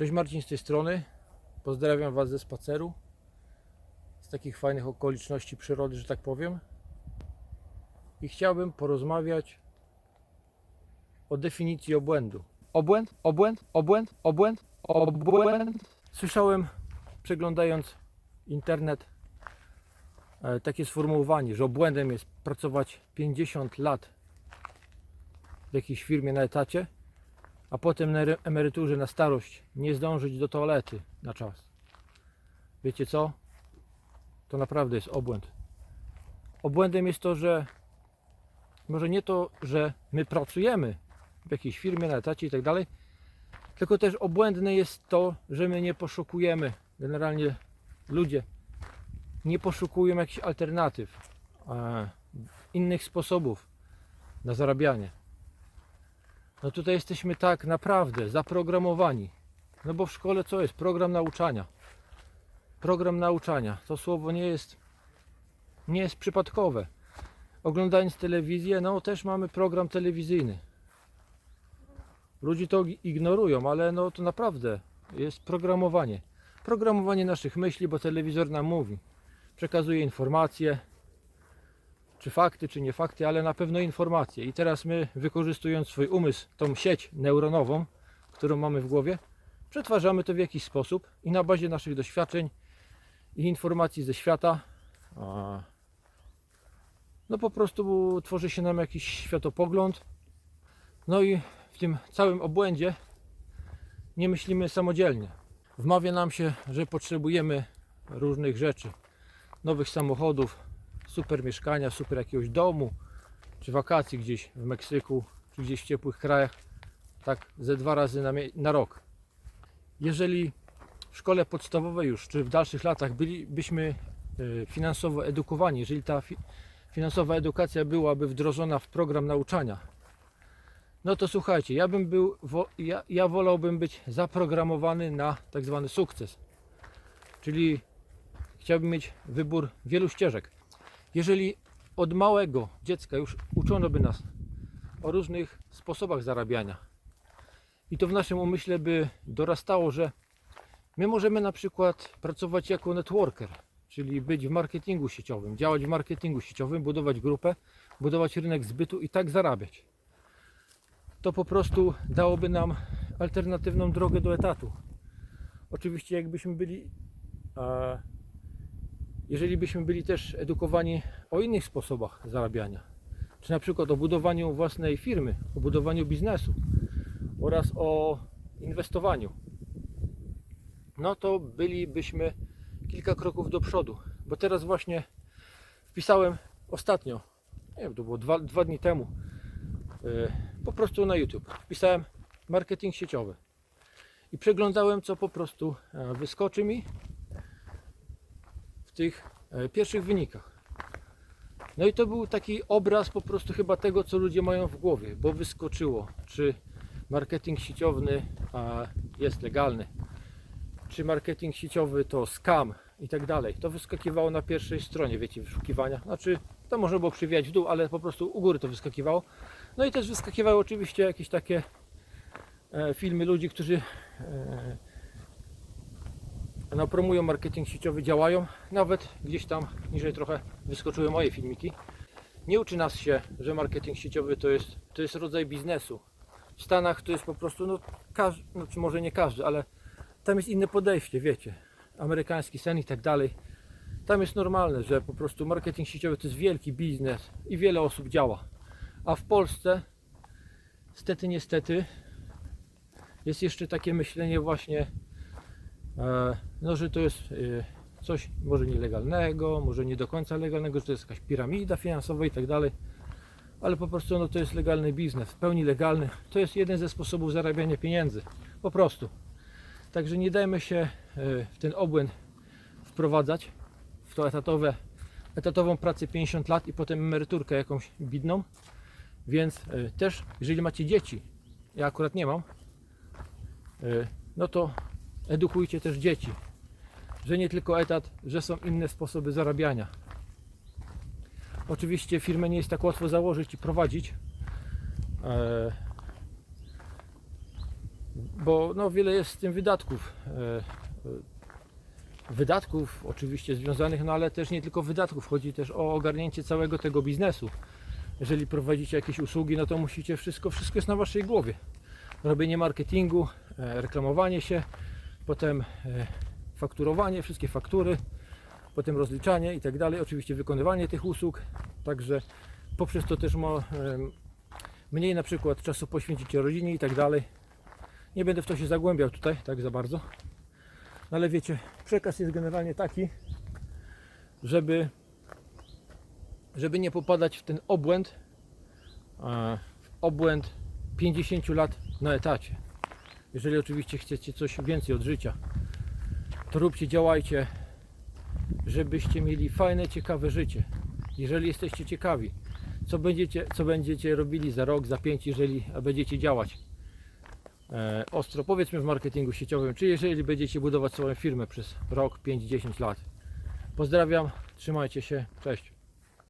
Cześć Marcin z tej strony. Pozdrawiam Was ze spaceru. Z takich fajnych okoliczności przyrody, że tak powiem. I chciałbym porozmawiać o definicji obłędu. Obłęd, obłęd, obłęd, obłęd, obłęd. Słyszałem przeglądając internet e, takie sformułowanie, że obłędem jest pracować 50 lat w jakiejś firmie na etacie, a potem na emeryturze na starość nie zdążyć do toalety na czas. Wiecie co? To naprawdę jest obłęd. Obłędem jest to, że może nie to, że my pracujemy w jakiejś firmie na etacie i tak dalej, tylko też obłędne jest to, że my nie poszukujemy, generalnie ludzie nie poszukują jakichś alternatyw, e, innych sposobów na zarabianie. No tutaj jesteśmy tak naprawdę zaprogramowani. No bo w szkole co jest? Program nauczania. Program nauczania. To słowo nie jest nie jest przypadkowe. Oglądając telewizję, no też mamy program telewizyjny. Ludzie to ignorują, ale no to naprawdę jest programowanie. Programowanie naszych myśli, bo telewizor nam mówi. Przekazuje informacje, czy fakty, czy nie fakty, ale na pewno informacje. I teraz my, wykorzystując swój umysł, tą sieć neuronową, którą mamy w głowie, przetwarzamy to w jakiś sposób i na bazie naszych doświadczeń i informacji ze świata, no po prostu tworzy się nam jakiś światopogląd. No i w tym całym obłędzie nie myślimy samodzielnie. Wmawia nam się, że potrzebujemy różnych rzeczy, nowych samochodów, super mieszkania, super jakiegoś domu, czy wakacji gdzieś w Meksyku, czy gdzieś w ciepłych krajach, tak ze dwa razy na, na rok. Jeżeli w szkole podstawowej już, czy w dalszych latach bylibyśmy e, finansowo edukowani, jeżeli ta fi- finansowa edukacja byłaby wdrożona w program nauczania, no to słuchajcie, ja bym był, ja, ja wolałbym być zaprogramowany na tak zwany sukces. Czyli chciałbym mieć wybór wielu ścieżek. Jeżeli od małego dziecka już uczono by nas o różnych sposobach zarabiania i to w naszym umyśle by dorastało, że my możemy na przykład pracować jako networker, czyli być w marketingu sieciowym, działać w marketingu sieciowym, budować grupę, budować rynek zbytu i tak zarabiać. To po prostu dałoby nam alternatywną drogę do etatu. Oczywiście jakbyśmy byli jeżeli byśmy byli też edukowani o innych sposobach zarabiania, czy na przykład o budowaniu własnej firmy, o budowaniu biznesu oraz o inwestowaniu, no to bylibyśmy kilka kroków do przodu. Bo teraz właśnie wpisałem ostatnio, nie wiem, to było dwa, dwa dni temu, yy, po prostu na YouTube. Wpisałem marketing sieciowy i przeglądałem, co po prostu e, wyskoczy mi tych e, pierwszych wynikach. No i to był taki obraz po prostu chyba tego, co ludzie mają w głowie, bo wyskoczyło, czy marketing sieciowy a, jest legalny, czy marketing sieciowy to scam i tak dalej. To wyskakiwało na pierwszej stronie, wiecie, wyszukiwania. Znaczy, to można było przywijać w dół, ale po prostu u góry to wyskakiwało. No i też wyskakiwały oczywiście jakieś takie e, filmy ludzi, którzy e, no, promują marketing sieciowy, działają. Nawet gdzieś tam niżej trochę wyskoczyły moje filmiki. Nie uczy nas się, że marketing sieciowy to jest, to jest rodzaj biznesu. W Stanach to jest po prostu, no, każdy, no czy może nie każdy, ale tam jest inne podejście, wiecie. Amerykański sen i tak dalej. Tam jest normalne, że po prostu marketing sieciowy to jest wielki biznes i wiele osób działa. A w Polsce, stety, niestety, jest jeszcze takie myślenie właśnie no, że to jest e, coś może nielegalnego, może nie do końca legalnego, że to jest jakaś piramida finansowa i tak dalej, ale po prostu no, to jest legalny biznes, w pełni legalny. To jest jeden ze sposobów zarabiania pieniędzy, po prostu. Także nie dajmy się e, w ten obłęd wprowadzać, w to etatowe, etatową pracę 50 lat i potem emeryturkę jakąś bidną. Więc e, też, jeżeli macie dzieci, ja akurat nie mam, e, no to edukujcie też dzieci, że nie tylko etat, że są inne sposoby zarabiania. Oczywiście firmę nie jest tak łatwo założyć i prowadzić. E, bo no, wiele jest z tym wydatków. E, Wydatków oczywiście związanych, no ale też nie tylko wydatków, chodzi też o ogarnięcie całego tego biznesu. Jeżeli prowadzicie jakieś usługi, no to musicie wszystko, wszystko jest na waszej głowie. Robienie marketingu, e, reklamowanie się, potem e, fakturowanie, wszystkie faktury, potem rozliczanie i tak dalej. Oczywiście wykonywanie tych usług, także poprzez to też em, mniej na przykład czasu poświęcicie rodzinie i tak dalej. Nie będę w to się zagłębiał tutaj tak za bardzo. No ale wiecie, przekaz jest generalnie taki, żeby żeby nie popadać w ten obłęd e, w obłęd 50 lat na etacie. Jeżeli oczywiście chcecie coś więcej od życia, to róbcie, działajcie, żebyście mieli fajne, ciekawe życie. Jeżeli jesteście ciekawi, co będziecie, co będziecie robili za rok, za pięć, jeżeli będziecie działać e, ostro, powiedzmy w marketingu sieciowym, czy jeżeli będziecie budować swoją firmę przez rok, 5, 10 lat. Pozdrawiam, trzymajcie się, cześć.